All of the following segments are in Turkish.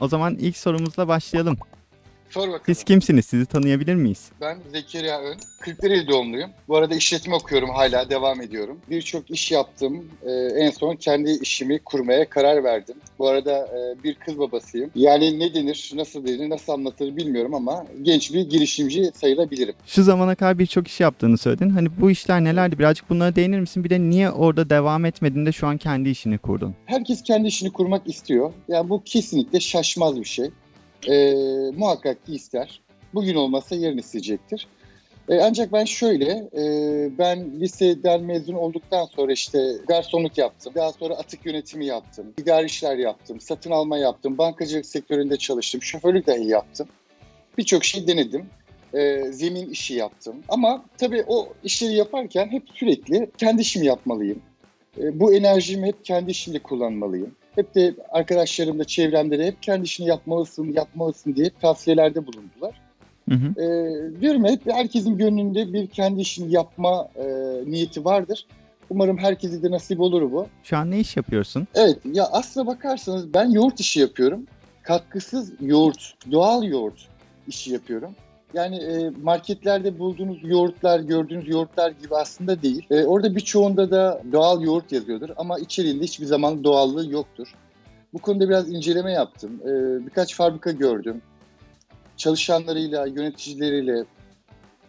O zaman ilk sorumuzla başlayalım. Sor bakalım. Siz kimsiniz? Sizi tanıyabilir miyiz? Ben Zekeriya Ön. 41 doğumluyum. Bu arada işletme okuyorum hala devam ediyorum. Birçok iş yaptım. Ee, en son kendi işimi kurmaya karar verdim. Bu arada e, bir kız babasıyım. Yani ne denir, nasıl denir, nasıl anlatılır bilmiyorum ama genç bir girişimci sayılabilirim. Şu zamana kadar birçok iş yaptığını söyledin. Hani bu işler nelerdi? Birazcık bunlara değinir misin? Bir de niye orada devam etmedin de şu an kendi işini kurdun? Herkes kendi işini kurmak istiyor. Yani bu kesinlikle şaşmaz bir şey. Ee, muhakkak ki ister. Bugün olmasa yarın isteyecektir. Ee, ancak ben şöyle, e, ben liseden mezun olduktan sonra işte garsonluk yaptım. Daha sonra atık yönetimi yaptım. İdari işler yaptım, satın alma yaptım, bankacılık sektöründe çalıştım, şoförlük dahi yaptım. Birçok şey denedim. Ee, zemin işi yaptım. Ama tabii o işleri yaparken hep sürekli kendi işimi yapmalıyım. E, bu enerjimi hep kendi işimde kullanmalıyım. Hep de arkadaşlarım da çevremde de hep kendi işini yapmalısın, yapmalısın diye tavsiyelerde bulundular. Hı hı. E, diyorum hep herkesin gönlünde bir kendi işini yapma e, niyeti vardır. Umarım herkese de nasip olur bu. Şu an ne iş yapıyorsun? Evet, ya aslına bakarsanız ben yoğurt işi yapıyorum. Katkısız yoğurt, doğal yoğurt işi yapıyorum. Yani e, marketlerde bulduğunuz yoğurtlar, gördüğünüz yoğurtlar gibi aslında değil. E, orada birçoğunda da doğal yoğurt yazıyordur ama içeriğinde hiçbir zaman doğallığı yoktur. Bu konuda biraz inceleme yaptım. E, birkaç fabrika gördüm. Çalışanlarıyla, yöneticileriyle,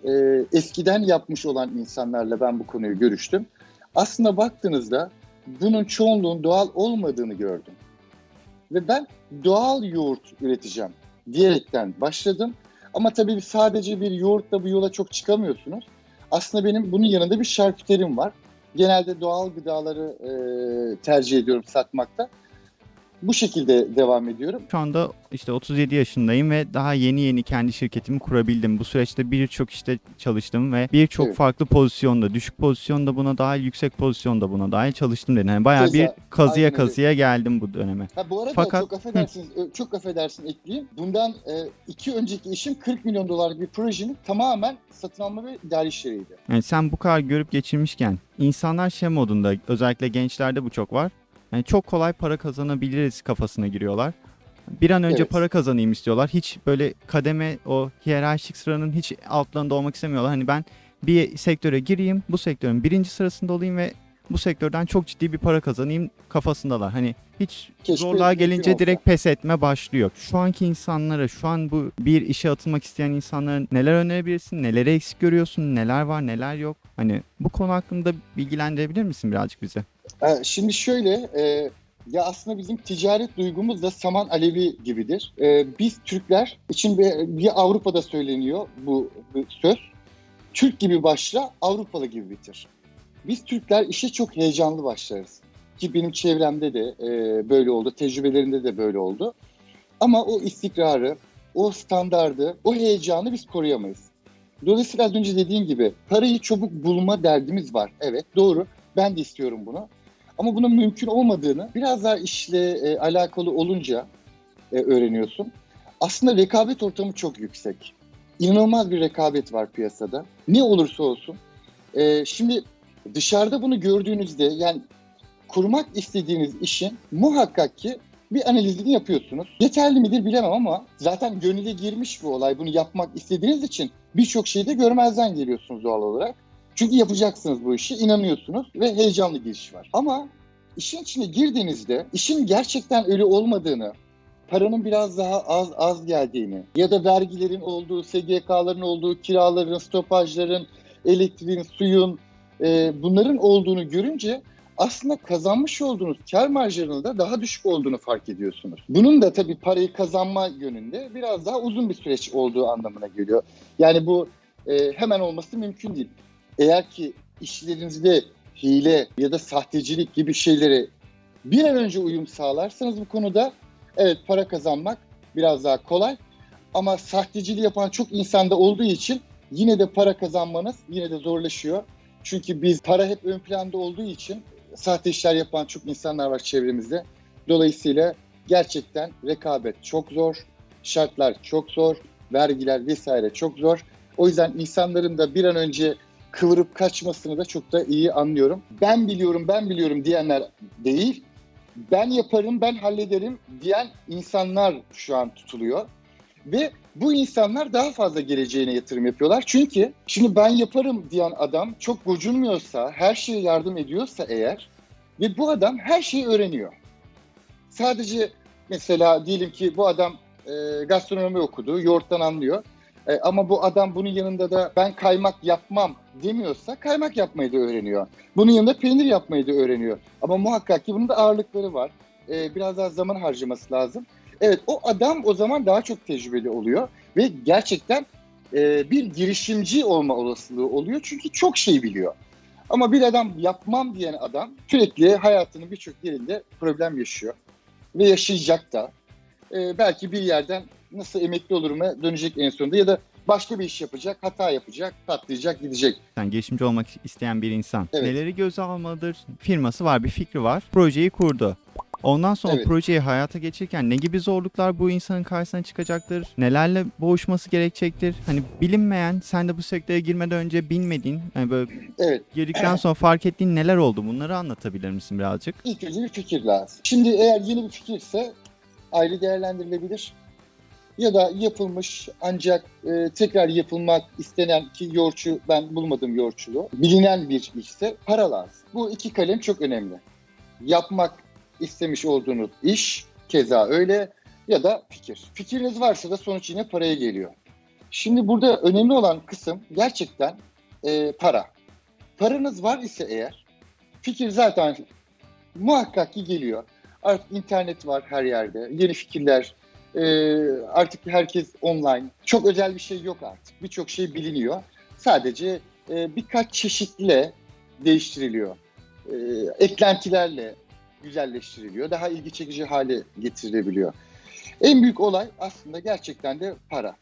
e, eskiden yapmış olan insanlarla ben bu konuyu görüştüm. Aslında baktığınızda bunun çoğunluğun doğal olmadığını gördüm. Ve ben doğal yoğurt üreteceğim diyerekten başladım. Ama tabii sadece bir yoğurtla bu yola çok çıkamıyorsunuz. Aslında benim bunun yanında bir şarküterim var. Genelde doğal gıdaları e, tercih ediyorum satmakta. Bu şekilde devam ediyorum. Şu anda işte 37 yaşındayım ve daha yeni yeni kendi şirketimi kurabildim. Bu süreçte birçok işte çalıştım ve birçok Evet. farklı pozisyonda, düşük pozisyonda buna dahil, yüksek pozisyonda buna dahil çalıştım dedin. Yani bayağı Keza, bir kazıya aynen kazıya geldim bu döneme. Ha bu arada Fakat- çok affedersiniz, ö- çok affedersin ekleyeyim. Bundan e, iki önceki işim 40 milyon dolarlık bir projenin tamamen satın alma ve idari işleriydi. Yani sen bu kadar görüp geçirmişken insanlar şey modunda özellikle gençlerde bu çok var. Yani çok kolay para kazanabiliriz kafasına giriyorlar. Bir an önce Evet. para kazanayım istiyorlar. Hiç böyle kademe o hiyerarşik sıranın hiç altlarında olmak istemiyorlar. Hani ben bir sektöre gireyim, bu sektörün birinci sırasında olayım ve bu sektörden çok ciddi bir para kazanayım kafasındalar. Hani hiç Keşke zorluğa mümkün gelince olsa. direkt pes etme başlıyor. Şu anki insanlara, şu an bu bir işe atılmak isteyen insanlara neler önerebilirsin? Neleri eksik görüyorsun? Neler var, neler yok? Hani bu konu hakkında bilgilendirebilir misin birazcık bize? Ha, Şimdi şöyle, e, ya aslında bizim ticaret duygumuz da saman alevi gibidir. E, biz Türkler için bir, bir Avrupa'da söyleniyor bu, bu söz. Türk gibi başla, Avrupalı gibi bitir. Biz Türkler işe çok heyecanlı başlarız. Ki benim çevremde de e, böyle oldu, tecrübelerinde de böyle oldu. Ama o istikrarı, o standardı, o heyecanı biz koruyamayız. Dolayısıyla az önce dediğim gibi parayı çabuk bulma derdimiz var. Evet doğru. Ben de istiyorum bunu. Ama bunun mümkün olmadığını biraz daha işle e, alakalı olunca e, öğreniyorsun. Aslında rekabet ortamı çok yüksek. İnanılmaz bir rekabet var piyasada. Ne olursa olsun. E, şimdi dışarıda bunu gördüğünüzde yani kurmak istediğiniz işin muhakkak ki bir analizini yapıyorsunuz. Yeterli midir bilemem ama zaten gönüle girmiş bu olay. Bunu yapmak istediğiniz için birçok şeyi de görmezden geliyorsunuz doğal olarak. Çünkü yapacaksınız bu işi, inanıyorsunuz ve heyecanlı giriş var. Ama işin içine girdiğinizde işin gerçekten öyle olmadığını, paranın biraz daha az az geldiğini ya da vergilerin olduğu, SGK'ların olduğu, kiraların, stopajların, elektriğin, suyun e, bunların olduğunu görünce aslında kazanmış olduğunuz kar marjlarının da daha düşük olduğunu fark ediyorsunuz. Bunun da tabii parayı kazanma yönünde biraz daha uzun bir süreç olduğu anlamına geliyor. Yani bu e, hemen olması mümkün değil. Eğer ki işlerinizde hile ya da sahtecilik gibi şeylere bir an önce uyum sağlarsanız bu konuda evet para kazanmak biraz daha kolay. Ama sahteciliği yapan çok insanda olduğu için yine de para kazanmanız yine de zorlaşıyor. Çünkü biz para hep ön planda olduğu için sahte işler yapan çok insanlar var çevremizde. Dolayısıyla gerçekten rekabet çok zor, şartlar çok zor, vergiler vesaire çok zor. O yüzden insanların da bir an önce kıvırıp kaçmasını da çok da iyi anlıyorum. Ben biliyorum, ben biliyorum diyenler değil. ben yaparım, ben hallederim diyen insanlar şu an tutuluyor. Ve bu insanlar daha fazla geleceğine yatırım yapıyorlar. Çünkü şimdi ben yaparım diyen adam çok gocunmuyorsa, her şeye yardım ediyorsa eğer ve bu adam her şeyi öğreniyor. Sadece mesela diyelim ki bu adam e, gastronomi okudu, yoğurttan anlıyor. E, ama bu adam bunun yanında da ben kaymak yapmam demiyorsa kaymak yapmayı da öğreniyor. Bunun yanında peynir yapmayı da öğreniyor. Ama muhakkak ki bunun da ağırlıkları var. E, biraz daha zaman harcaması lazım. Evet o adam o zaman daha çok tecrübeli oluyor ve gerçekten e, bir girişimci olma olasılığı oluyor çünkü çok şey biliyor. Ama bir adam yapmam diyen adam sürekli hayatının birçok yerinde problem yaşıyor ve yaşayacak da. E, belki bir yerden nasıl emekli oluruma dönecek en sonunda ya da başka bir iş yapacak, hata yapacak, patlayacak, gidecek. Yani girişimci olmak isteyen bir insan Evet. neleri göze almalıdır? Firması var, bir fikri var, projeyi kurdu. Ondan sonra Evet. projeyi hayata geçirirken ne gibi zorluklar bu insanın karşısına çıkacaktır? Nelerle boğuşması gerekecektir? Hani bilinmeyen, sen de bu sektöre girmeden önce bilmediğin, hani böyle Evet, girdikten sonra fark ettiğin neler oldu? Bunları anlatabilir misin birazcık? ilk önce bir fikir lazım. Şimdi eğer yeni bir fikirse ayrı değerlendirilebilir. Ya da yapılmış ancak e, tekrar yapılmak istenen ki yoğurtçu ben bulmadım yoğurtçuluğu. Bilinen bir işse para lazım. Bu iki kalem çok önemli. Yapmak istemiş olduğunuz iş keza öyle ya da fikir. Fikriniz varsa da sonuç yine paraya geliyor. Şimdi burada önemli olan kısım gerçekten e, para. Paranız var ise eğer fikir zaten muhakkak ki geliyor. Artık internet var her yerde. Yeni fikirler, e, artık herkes online. Çok özel bir şey yok artık. Birçok şey biliniyor. Sadece e, birkaç çeşitle değiştiriliyor. E, eklentilerle güzelleştiriliyor. Daha ilgi çekici hale getirilebiliyor. En büyük olay aslında gerçekten de para.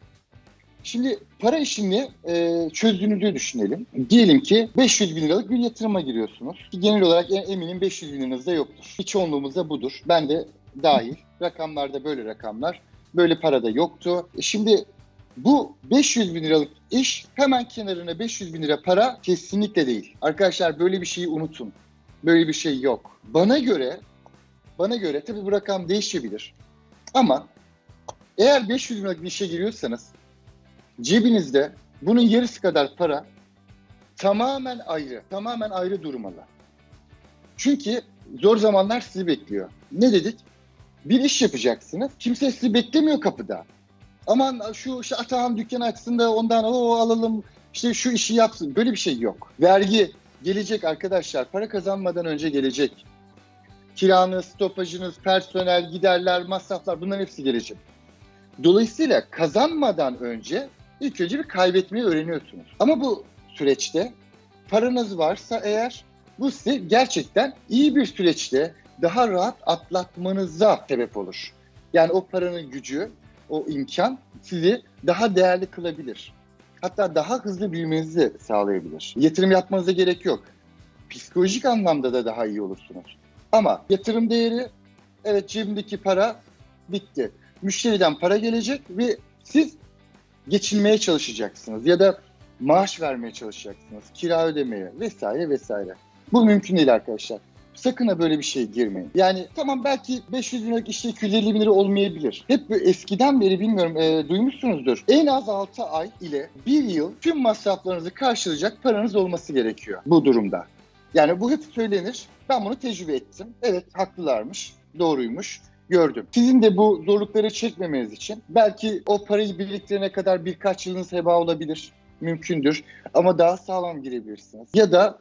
Şimdi para işini e, çözdüğünüzü düşünelim. Diyelim ki 500 bin liralık bir yatırıma giriyorsunuz. Genel olarak en- eminim 500 bin liranız da yoktur. Bir çoğunluğumuzda budur. Ben de dahil. Rakamlarda böyle rakamlar. Böyle para da yoktu. E Şimdi bu 500 bin liralık iş hemen kenarına 500 bin lira para kesinlikle değil. Arkadaşlar böyle bir şeyi unutun. Böyle bir şey yok. Bana göre bana göre tabii bu rakam değişebilir. Ama eğer 500 bin liralık bir işe giriyorsanız cebinizde bunun yarısı kadar para tamamen ayrı, tamamen ayrı durmalı. Çünkü zor zamanlar sizi bekliyor. Ne dedik? Bir iş yapacaksınız. Kimse sizi beklemiyor kapıda. Aman şu işte Atahan dükkanı açsın da ondan o alalım işte şu işi yapsın. Böyle bir şey yok. Vergi gelecek arkadaşlar. Para kazanmadan önce gelecek. Kiranız, stopajınız, personel, giderler, masraflar bunların hepsi gelecek. Dolayısıyla kazanmadan önce ilk önce bir kaybetmeyi öğreniyorsunuz. Ama bu süreçte paranız varsa eğer bu size gerçekten iyi bir süreçte daha rahat atlatmanıza sebep olur. Yani o paranın gücü, o imkan sizi daha değerli kılabilir. Hatta daha hızlı büyümenizi sağlayabilir. Yatırım yapmanıza gerek yok. Psikolojik anlamda da daha iyi olursunuz. Ama yatırım değeri, evet cebimdeki para bitti. Müşteriden para gelecek ve siz geçinmeye çalışacaksınız ya da maaş vermeye çalışacaksınız, kira ödemeye vesaire vesaire. Bu mümkün değil arkadaşlar. Sakın ha böyle bir şey girmeyin. Yani tamam belki 500 bin liralık işte 250 bin lira olmayabilir. Hep eskiden beri bilmiyorum e, duymuşsunuzdur. En az 6 ay ile 1 yıl tüm masraflarınızı karşılayacak paranız olması gerekiyor bu durumda. Yani bu hep söylenir. Ben bunu tecrübe ettim. Evet haklılarmış, doğruymuş gördüm. Sizin de bu zorlukları çekmemeniz için belki o parayı biriktirene kadar birkaç yılınız heba olabilir. Mümkündür. Ama daha sağlam girebilirsiniz. Ya da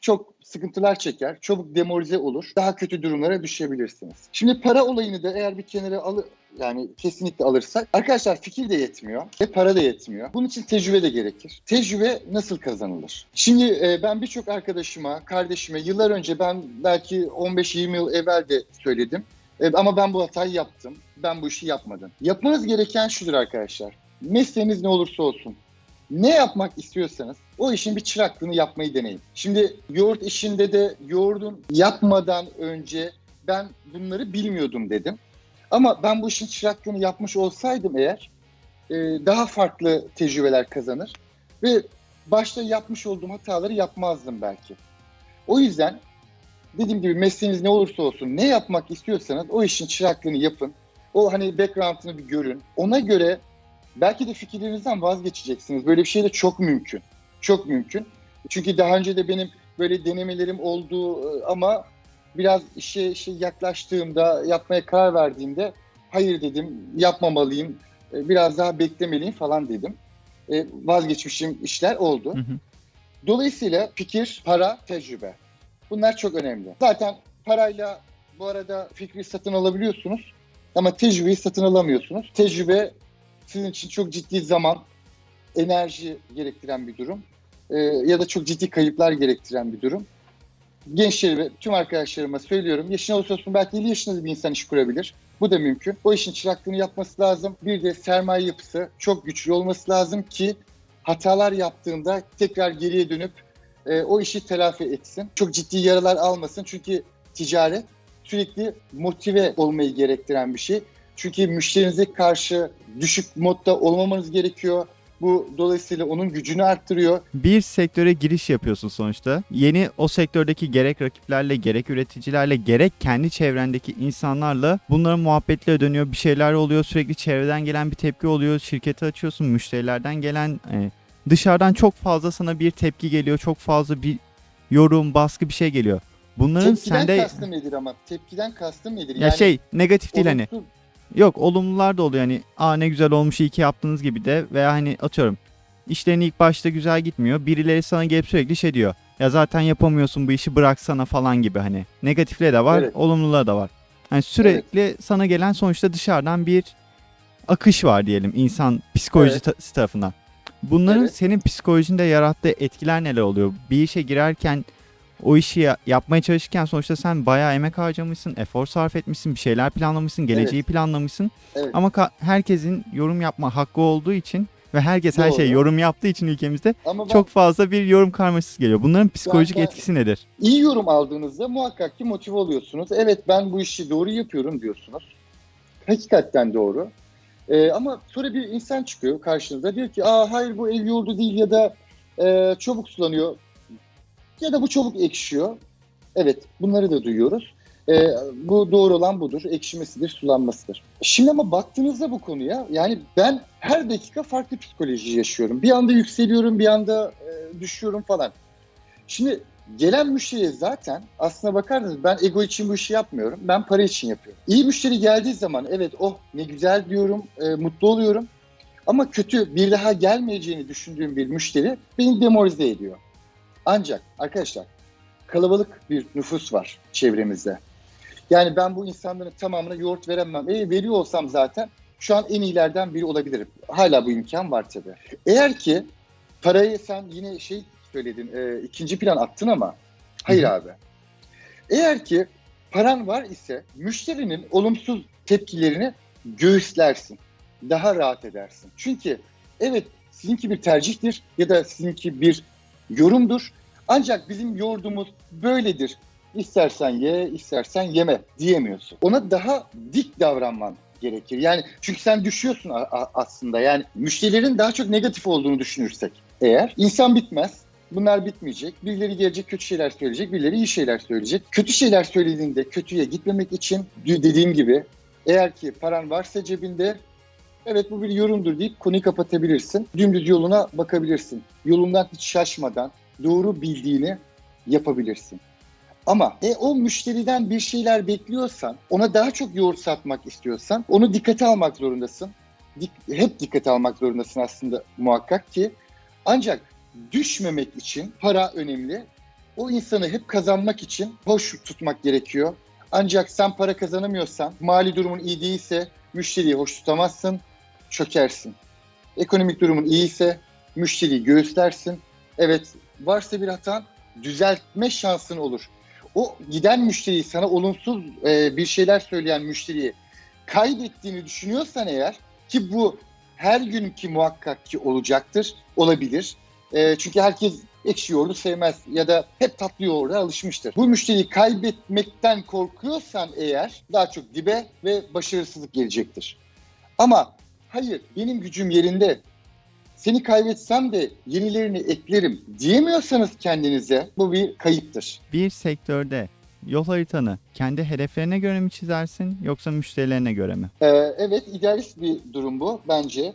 çok sıkıntılar çeker, çabuk demoralize olur, daha kötü durumlara düşebilirsiniz. Şimdi para olayını da eğer bir kenara alı yani kesinlikle alırsak arkadaşlar fikir de yetmiyor ve para da yetmiyor. Bunun için tecrübe de gerekir. Tecrübe nasıl kazanılır? Şimdi e, ben birçok arkadaşıma, kardeşime yıllar önce ben belki 15-20 yıl evvel de söyledim. E, ama ben bu hatayı yaptım. Ben bu işi yapmadım. Yapmanız gereken şudur arkadaşlar. Mesleğiniz ne olursa olsun. Ne yapmak istiyorsanız o işin bir çıraklığını yapmayı deneyin. Şimdi yoğurt işinde de yoğurdun yapmadan önce ben bunları bilmiyordum dedim. Ama ben bu işin çıraklığını yapmış olsaydım eğer e, daha farklı tecrübeler kazanır ve başta yapmış olduğum hataları yapmazdım belki. O yüzden dediğim gibi mesleğiniz ne olursa olsun ne yapmak istiyorsanız o işin çıraklığını yapın. O hani background'ını bir görün. Ona göre belki de fikirlerinizden vazgeçeceksiniz. Böyle bir şey de çok mümkün. Çok mümkün. Çünkü daha önce de benim böyle denemelerim oldu e, ama biraz işe şey yaklaştığımda, yapmaya karar verdiğimde hayır dedim, yapmamalıyım, e, biraz daha beklemeliyim falan dedim. E, Vazgeçmişim işler oldu. Hı hı. Dolayısıyla fikir, para, tecrübe. Bunlar çok önemli. Zaten parayla bu arada fikri satın alabiliyorsunuz ama tecrübeyi satın alamıyorsunuz. Tecrübe sizin için çok ciddi zaman, enerji gerektiren bir durum. Ee, ya da çok ciddi kayıplar gerektiren bir durum. Gençlere ve tüm arkadaşlarıma söylüyorum. Yaşın olursa olsun belki 50 yaşında bir insan iş kurabilir. Bu da mümkün. O işin çıraklığını yapması lazım. Bir de sermaye yapısı çok güçlü olması lazım ki hatalar yaptığında tekrar geriye dönüp e, o işi telafi etsin. Çok ciddi yaralar almasın. Çünkü ticaret sürekli motive olmayı gerektiren bir şey. Çünkü müşterinize karşı düşük modda olmamanız gerekiyor. Bu dolayısıyla onun gücünü arttırıyor. Bir sektöre giriş yapıyorsun sonuçta. Yeni o sektördeki gerek rakiplerle, gerek üreticilerle, gerek kendi çevrendeki insanlarla bunların muhabbetleri dönüyor. Bir şeyler oluyor. Sürekli çevreden gelen bir tepki oluyor. Şirketi açıyorsun. Müşterilerden gelen e, dışarıdan çok fazla sana bir tepki geliyor. Çok fazla bir yorum, baskı bir şey geliyor. Bunların Tepkiden sende kastım nedir ama? Tepkiden kastım nedir? ya şey negatif değil hani. Yok olumlular da oluyor hani aa ne güzel olmuş iyi ki yaptığınız gibi de veya hani atıyorum işlerin ilk başta güzel gitmiyor. Birileri sana gelip sürekli şey diyor. Ya zaten yapamıyorsun bu işi bıraksana falan gibi hani. Negatifleri de var, Evet. olumluları da var. Hani sürekli sana gelen sonuçta dışarıdan bir akış var diyelim insan psikolojisi Evet. ta- tarafından. Bunların Evet. senin psikolojinde yarattığı etkiler neler oluyor? Bir işe girerken o işi ya- yapmaya çalışırken sonuçta sen bayağı emek harcamışsın, efor sarf etmişsin, bir şeyler planlamışsın, geleceği planlamışsın. Evet. Ama ka- herkesin yorum yapma hakkı olduğu için ve herkes her Doğru. şey yorum yaptığı için ülkemizde Ama ben çok fazla bir yorum karmaşası geliyor. Bunların psikolojik Zaten- etkisi nedir? iyi yorum aldığınızda muhakkak ki motive oluyorsunuz. Evet ben bu işi doğru yapıyorum diyorsunuz. Hakikaten doğru. Ee, ama sonra bir insan çıkıyor karşınıza diyor ki Aa, hayır bu el yoğurdu değil ya da e, çabuk sulanıyor ya da bu çabuk ekşiyor. Evet bunları da duyuyoruz. Ee, bu doğru olan budur. Ekşimesidir, sulanmasıdır. Şimdi ama baktığınızda bu konuya yani ben her dakika farklı psikoloji yaşıyorum. Bir anda yükseliyorum, bir anda e, düşüyorum falan. Şimdi gelen müşteriye zaten aslına bakarsanız ben ego için bu işi yapmıyorum. Ben para için yapıyorum. İyi müşteri geldiği zaman evet oh ne güzel diyorum, e, mutlu oluyorum. Ama kötü bir daha gelmeyeceğini düşündüğüm bir müşteri beni demoralize ediyor. Ancak arkadaşlar kalabalık bir nüfus var çevremizde. Yani ben bu insanların tamamına yoğurt veremem. E, veriyor olsam zaten şu an en iyilerden biri olabilirim. Hala bu imkan var tabii. Eğer ki parayı sen yine şey söyledin, e, ikinci plan attın ama hayır Hı hı. abi. Eğer ki paran var ise müşterinin olumsuz tepkilerini göğüslersin. Daha rahat edersin. Çünkü evet sizinki bir tercihtir ya da sizinki bir yorumdur. Ancak bizim yoğurdumuz böyledir. İstersen ye, istersen yeme diyemiyorsun. Ona daha dik davranman gerekir. Yani çünkü sen düşüyorsun aslında. Yani müşterilerin daha çok negatif olduğunu düşünürsek eğer insan bitmez. Bunlar bitmeyecek. Birileri gelecek kötü şeyler söyleyecek, birileri iyi şeyler söyleyecek. Kötü şeyler söylediğinde kötüye gitmemek için dediğim gibi eğer ki paran varsa cebinde evet bu bir yorumdur deyip konuyu kapatabilirsin. Dümdüz yoluna bakabilirsin. Yolundan hiç şaşmadan doğru bildiğini yapabilirsin. Ama e, o müşteriden bir şeyler bekliyorsan, ona daha çok yoğurt satmak istiyorsan onu dikkate almak zorundasın. Dik- hep dikkate almak zorundasın aslında muhakkak ki. Ancak düşmemek için para önemli. O insanı hep kazanmak için hoş tutmak gerekiyor. Ancak sen para kazanamıyorsan, mali durumun iyi değilse müşteriyi hoş tutamazsın, çökersin. Ekonomik durumun iyiyse müşteriyi göğüslersin. Evet varsa bir hatan düzeltme şansın olur. O giden müşteriyi sana olumsuz e, bir şeyler söyleyen müşteriyi kaybettiğini düşünüyorsan eğer ki bu her günkü muhakkak ki olacaktır, olabilir. E, çünkü herkes ekşi yoğurdu sevmez ya da hep tatlı yoğurda alışmıştır. Bu müşteriyi kaybetmekten korkuyorsan eğer daha çok dibe ve başarısızlık gelecektir. Ama hayır benim gücüm yerinde seni kaybetsem de yenilerini eklerim diyemiyorsanız kendinize bu bir kayıptır. Bir sektörde yol haritanı kendi hedeflerine göre mi çizersin yoksa müşterilerine göre mi? Ee, evet idealist bir durum bu bence.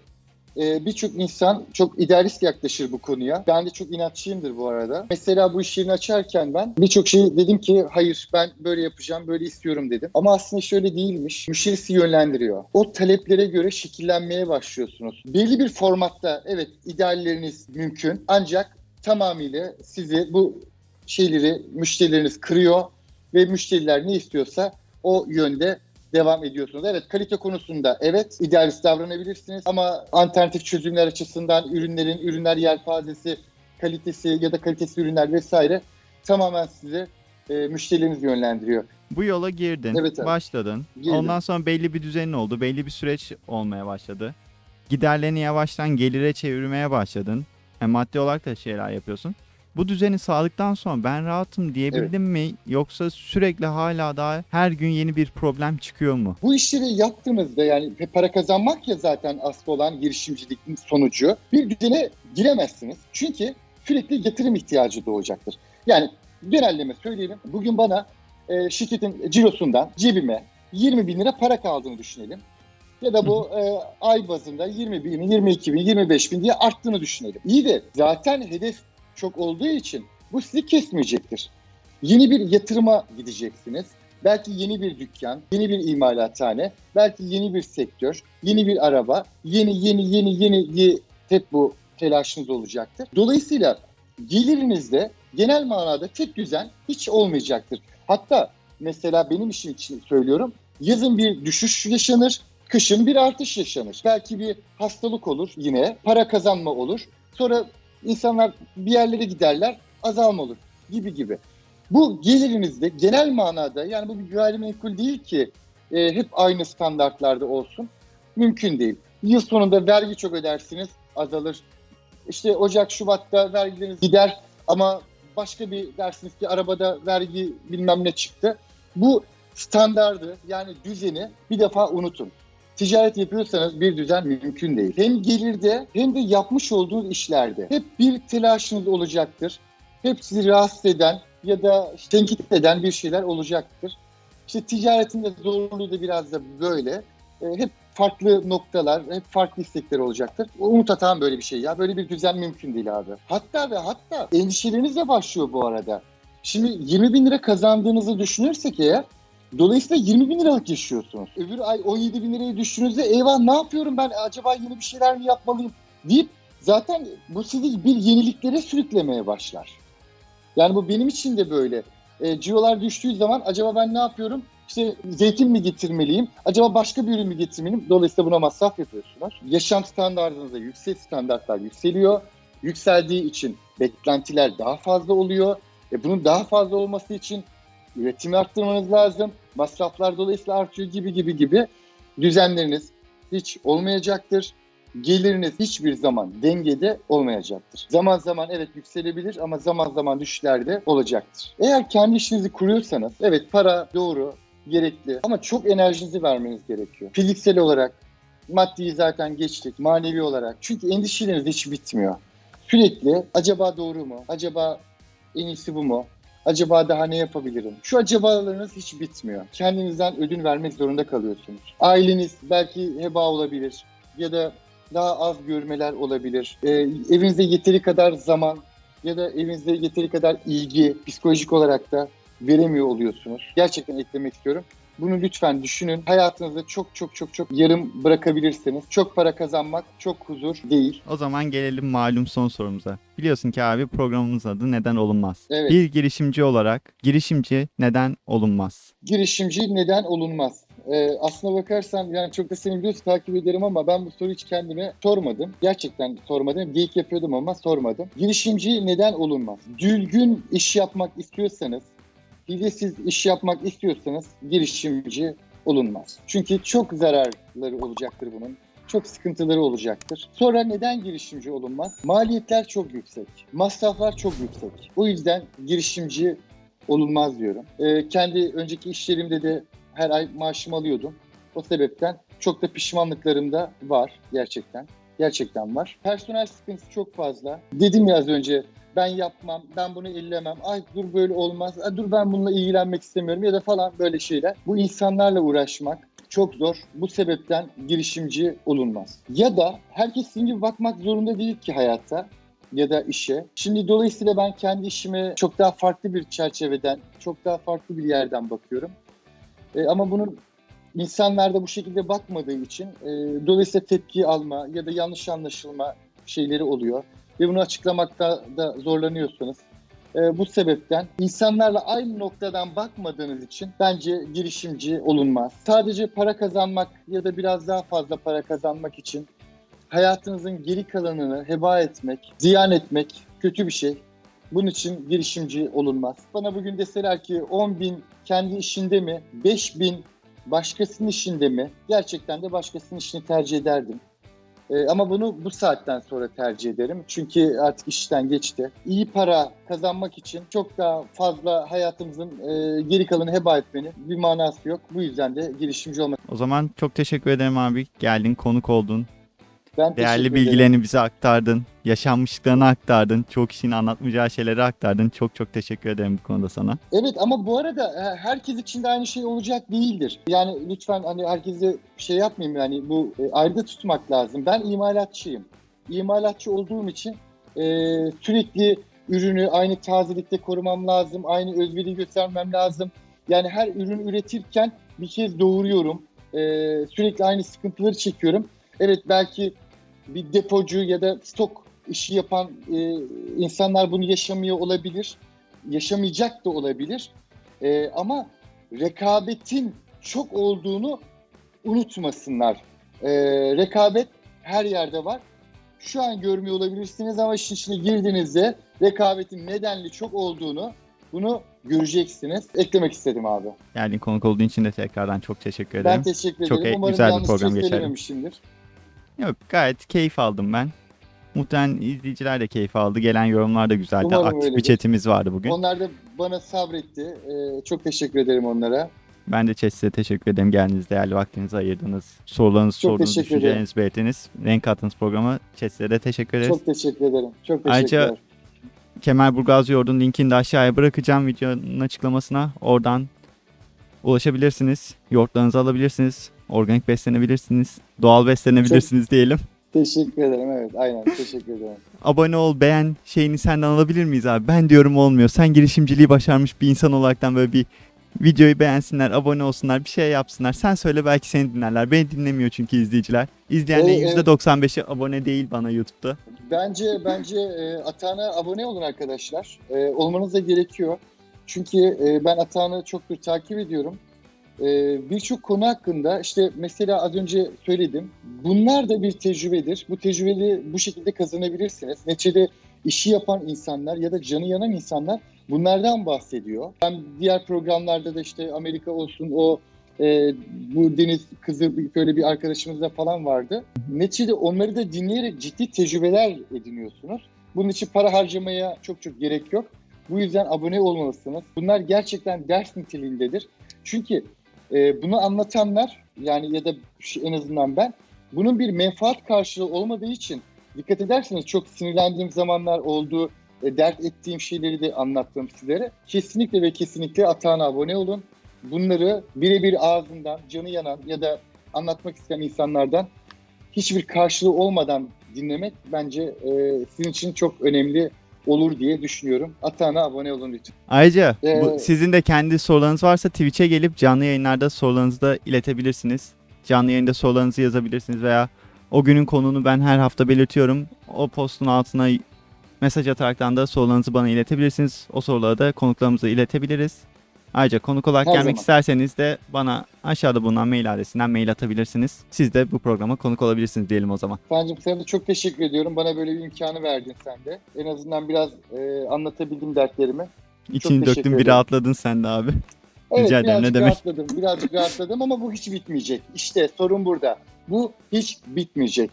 Ee, Birçok insan çok idealist yaklaşır bu konuya. Ben de çok inatçıyımdır bu arada. Mesela bu iş yerini açarken ben birçok şey dedim ki hayır ben böyle yapacağım, böyle istiyorum dedim. Ama aslında şöyle değilmiş. Müşterisi yönlendiriyor. O taleplere göre şekillenmeye başlıyorsunuz. Belli bir formatta evet idealleriniz mümkün ancak tamamıyla sizi bu şeyleri müşterileriniz kırıyor ve müşteriler ne istiyorsa o yönde devam ediyorsunuz. Evet kalite konusunda evet idealist davranabilirsiniz ama alternatif çözümler açısından ürünlerin ürünler yelpazesi, kalitesi ya da kalitesiz ürünler vesaire tamamen size e, müşterileriniz yönlendiriyor. Bu yola girdin, Evet abi. başladın. Girdim. Ondan sonra belli bir düzenin oldu, belli bir süreç olmaya başladı. Giderlerini yavaştan gelire çevirmeye başladın. Hem maddi olarak da şeyler yapıyorsun. Bu düzeni sağladıktan sonra ben rahatım diyebildim mi? Yoksa sürekli hala daha her gün yeni bir problem çıkıyor mu? Bu işleri yaptığınızda yani para kazanmak ya zaten asıl olan girişimcilikin sonucu bir düzene giremezsiniz. Çünkü sürekli yatırım ihtiyacı doğacaktır. Yani genelleme söyleyelim. Bugün bana e, şirketin cirosundan cebime 20 bin lira para kaldığını düşünelim. Ya da bu e, ay bazında 20 bin, 22 bin, 25 bin diye arttığını düşünelim. İyi de zaten hedef çok olduğu için bu sizi kesmeyecektir. Yeni bir yatırıma gideceksiniz. Belki yeni bir dükkan, yeni bir imalathane, belki yeni bir sektör, yeni bir araba, yeni yeni yeni yeni diye hep bu telaşınız olacaktır. Dolayısıyla gelirinizde genel manada tek düzen hiç olmayacaktır. Hatta mesela benim işim için söylüyorum. Yazın bir düşüş yaşanır, kışın bir artış yaşanır. Belki bir hastalık olur yine, para kazanma olur. Sonra insanlar bir yerlere giderler, azalma olur gibi gibi. Bu gelirinizde genel manada yani bu bir gayrimenkul değil ki e, hep aynı standartlarda olsun. Mümkün değil. Yıl sonunda vergi çok ödersiniz, azalır. İşte Ocak, Şubat'ta vergileriniz gider ama başka bir dersiniz ki arabada vergi bilmem ne çıktı. Bu standardı yani düzeni bir defa unutun. Ticaret yapıyorsanız bir düzen mümkün değil. Hem gelirde hem de yapmış olduğunuz işlerde hep bir telaşınız olacaktır. Hep sizi rahatsız eden ya da tenkit eden bir şeyler olacaktır. İşte ticaretin de zorluğu da biraz da böyle. E, hep farklı noktalar, hep farklı istekler olacaktır. Umut atan böyle bir şey ya. Böyle bir düzen mümkün değil abi. Hatta ve hatta endişeleriniz de başlıyor bu arada. Şimdi 20 bin lira kazandığınızı düşünürsek eğer Dolayısıyla 20 bin liralık yaşıyorsunuz. Öbür ay 17 bin liraya düştüğünüzde eyvah ne yapıyorum ben acaba yeni bir şeyler mi yapmalıyım deyip zaten bu sizi bir yeniliklere sürüklemeye başlar. Yani bu benim için de böyle. E, cirolar düştüğü zaman acaba ben ne yapıyorum? İşte zeytin mi getirmeliyim? Acaba başka bir ürün mü getirmeliyim? Dolayısıyla buna masraf yapıyorsunuz. Yaşam standartınızda yüksek standartlar yükseliyor. Yükseldiği için beklentiler daha fazla oluyor. E, bunun daha fazla olması için üretimi arttırmanız lazım. Masraflar dolayısıyla artıyor gibi gibi gibi. Düzenleriniz hiç olmayacaktır. Geliriniz hiçbir zaman dengede olmayacaktır. Zaman zaman evet yükselebilir ama zaman zaman düşüşler de olacaktır. Eğer kendi işinizi kuruyorsanız evet para doğru, gerekli ama çok enerjinizi vermeniz gerekiyor. Fiziksel olarak, maddi zaten geçtik, manevi olarak. Çünkü endişeleriniz hiç bitmiyor. Sürekli acaba doğru mu? Acaba en iyisi bu mu? Acaba daha ne yapabilirim? Şu acabalarınız hiç bitmiyor. Kendinizden ödün vermek zorunda kalıyorsunuz. Aileniz belki heba olabilir ya da daha az görmeler olabilir. Ee, evinizde yeteri kadar zaman ya da evinizde yeteri kadar ilgi psikolojik olarak da veremiyor oluyorsunuz. Gerçekten eklemek istiyorum. Bunu lütfen düşünün. Hayatınızda çok çok çok çok yarım bırakabilirsiniz. Çok para kazanmak çok huzur değil. O zaman gelelim malum son sorumuza. Biliyorsun ki abi programımızın adı neden olunmaz? Evet. Bir girişimci olarak girişimci neden olunmaz? girişimci neden olunmaz? Ee, aslına bakarsan yani çok da seni biliyorsun takip ederim ama ben bu soruyu hiç kendime sormadım. Gerçekten sormadım. Geyik yapıyordum ama sormadım. Girişimci neden olunmaz? Düzgün iş yapmak istiyorsanız, hilesiz iş yapmak istiyorsanız girişimci olunmaz. Çünkü çok zararları olacaktır bunun. Çok sıkıntıları olacaktır. Sonra neden girişimci olunmaz? Maliyetler çok yüksek. Masraflar çok yüksek. O yüzden girişimci olunmaz diyorum. Ee, kendi önceki işlerimde de her ay maaşımı alıyordum. O sebepten çok da pişmanlıklarım da var gerçekten. Gerçekten var. Personel sıkıntısı çok fazla. Dedim ya az önce ben yapmam, ben bunu illemem, ay dur böyle olmaz, ay dur ben bununla ilgilenmek istemiyorum ya da falan böyle şeyler. Bu insanlarla uğraşmak çok zor. Bu sebepten girişimci olunmaz. Ya da herkes sizin gibi bakmak zorunda değil ki hayata ya da işe. Şimdi dolayısıyla ben kendi işime çok daha farklı bir çerçeveden, çok daha farklı bir yerden bakıyorum. E, ama bunun insanlar da bu şekilde bakmadığı için e, dolayısıyla tepki alma ya da yanlış anlaşılma şeyleri oluyor ve bunu açıklamakta da zorlanıyorsunuz. E, bu sebepten insanlarla aynı noktadan bakmadığınız için bence girişimci olunmaz. Sadece para kazanmak ya da biraz daha fazla para kazanmak için hayatınızın geri kalanını heba etmek, ziyan etmek kötü bir şey. Bunun için girişimci olunmaz. Bana bugün deseler ki 10 bin kendi işinde mi, 5 bin başkasının işinde mi? Gerçekten de başkasının işini tercih ederdim. Ee, ama bunu bu saatten sonra tercih ederim. Çünkü artık işten geçti. İyi para kazanmak için çok daha fazla hayatımızın e, geri kalanı heba etmenin bir manası yok. Bu yüzden de girişimci olmak. O zaman çok teşekkür ederim abi. Geldin, konuk oldun. Ben Değerli bilgilerini bize aktardın. Yaşanmışlıklarını aktardın. Çok kişinin anlatmayacağı şeyleri aktardın. Çok çok teşekkür ederim bu konuda sana. Evet ama bu arada e, herkes için de aynı şey olacak değildir. Yani lütfen hani herkese şey yapmayayım yani bu e, ayrıda tutmak lazım. Ben imalatçıyım. İmalatçı olduğum için e, sürekli ürünü aynı tazelikte korumam lazım. Aynı özveri göstermem lazım. Yani her ürün üretirken bir kez doğuruyorum. E, sürekli aynı sıkıntıları çekiyorum. Evet belki bir depocu ya da stok işi yapan e, insanlar bunu yaşamıyor olabilir yaşamayacak da olabilir. Ee, ama rekabetin çok olduğunu unutmasınlar. Ee, rekabet her yerde var. Şu an görmüyor olabilirsiniz ama işin içine girdiğinizde rekabetin nedenli çok olduğunu bunu göreceksiniz. Eklemek istedim abi. Geldin konuk olduğun için de tekrardan çok teşekkür Ben ederim. teşekkür Çok ederim. e- Umarım güzel bir program söylememişimdir. Yok gayet keyif aldım ben. Muhtemelen izleyiciler de keyif aldı. Gelen yorumlar da güzeldi. Umarım Aktif bir öyledir. chatimiz vardı bugün. Onlar da bana sabretti. Ee, çok teşekkür ederim onlara. Ben de chat size teşekkür ederim. Geldiğiniz değerli vaktinizi ayırdınız. Sorularınızı Çok sordunuz, teşekkür düşüncelerinizi belirttiniz. Renk kattınız programa. Chat size de teşekkür ederiz. Çok teşekkür ederim. Çok teşekkürler. Ayrıca Kemal Burgaz Yoğurt'un linkini de aşağıya bırakacağım videonun açıklamasına. Oradan ulaşabilirsiniz. Yoğurtlarınızı alabilirsiniz. Organik beslenebilirsiniz. Doğal beslenebilirsiniz diyelim. Teşekkür ederim. Evet aynen teşekkür ederim. Abone ol, beğen şeyini senden alabilir miyiz abi? Ben diyorum olmuyor. Sen girişimciliği başarmış bir insan olaraktan böyle bir videoyu beğensinler, abone olsunlar, bir şey yapsınlar. Sen söyle belki seni dinlerler. Beni dinlemiyor çünkü izleyiciler. İzleyenlerin Evet, evet. %95'i abone değil bana YouTube'da. Bence bence e, Atahan'a abone olun arkadaşlar. E, olmanız da gerekiyor. Çünkü e, ben Atahan'ı çoktur takip ediyorum. E, Birçok konu hakkında işte mesela az önce söyledim. Bunlar da bir tecrübedir. Bu tecrübeyi bu şekilde kazanabilirsiniz. Neticede işi yapan insanlar ya da canı yanan insanlar bunlardan bahsediyor. Ben diğer programlarda da işte Amerika olsun o e, bu deniz kızı böyle bir arkadaşımız da falan vardı. Neticede onları da dinleyerek ciddi tecrübeler ediniyorsunuz. Bunun için para harcamaya çok çok gerek yok. Bu yüzden abone olmalısınız. Bunlar gerçekten ders niteliğindedir. Çünkü e, bunu anlatanlar yani ya da en azından ben bunun bir menfaat karşılığı olmadığı için dikkat ederseniz çok sinirlendiğim zamanlar oldu. E, dert ettiğim şeyleri de anlattım sizlere. Kesinlikle ve kesinlikle Atağan'a abone olun. Bunları birebir ağzından canı yanan ya da anlatmak isteyen insanlardan hiçbir karşılığı olmadan dinlemek bence e, sizin için çok önemli olur diye düşünüyorum. Atağan'a abone olun lütfen. Ayrıca bu, Ee, sizin de kendi sorularınız varsa Twitch'e gelip canlı yayınlarda sorularınızı da iletebilirsiniz. Canlı yayında sorularınızı yazabilirsiniz veya o günün konunu ben her hafta belirtiyorum. O postun altına mesaj ataraktan da sorularınızı bana iletebilirsiniz. O soruları da konuklarımıza iletebiliriz. Ayrıca konuk olarak Her gelmek zaman. isterseniz de bana aşağıda bulunan mail adresinden mail atabilirsiniz. Siz de bu programa konuk olabilirsiniz diyelim o zaman. Fancım sana da çok teşekkür ediyorum. Bana böyle bir imkanı verdin sen de. En azından biraz e, anlatabildim dertlerimi. İçini döktün bir rahatladın sen de abi. Evet Rica ederim, ne demek. rahatladım. Birazcık rahatladım ama bu hiç bitmeyecek. İşte sorun burada. Bu hiç bitmeyecek.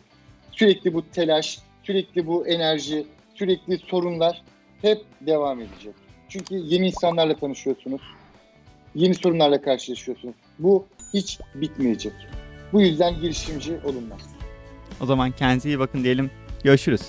Sürekli bu telaş, sürekli bu enerji, sürekli sorunlar hep devam edecek. Çünkü yeni insanlarla tanışıyorsunuz. Yeni sorunlarla karşılaşıyorsunuz. Bu hiç bitmeyecek. Bu yüzden girişimci olunmaz. O zaman kendinize iyi bakın diyelim. Görüşürüz.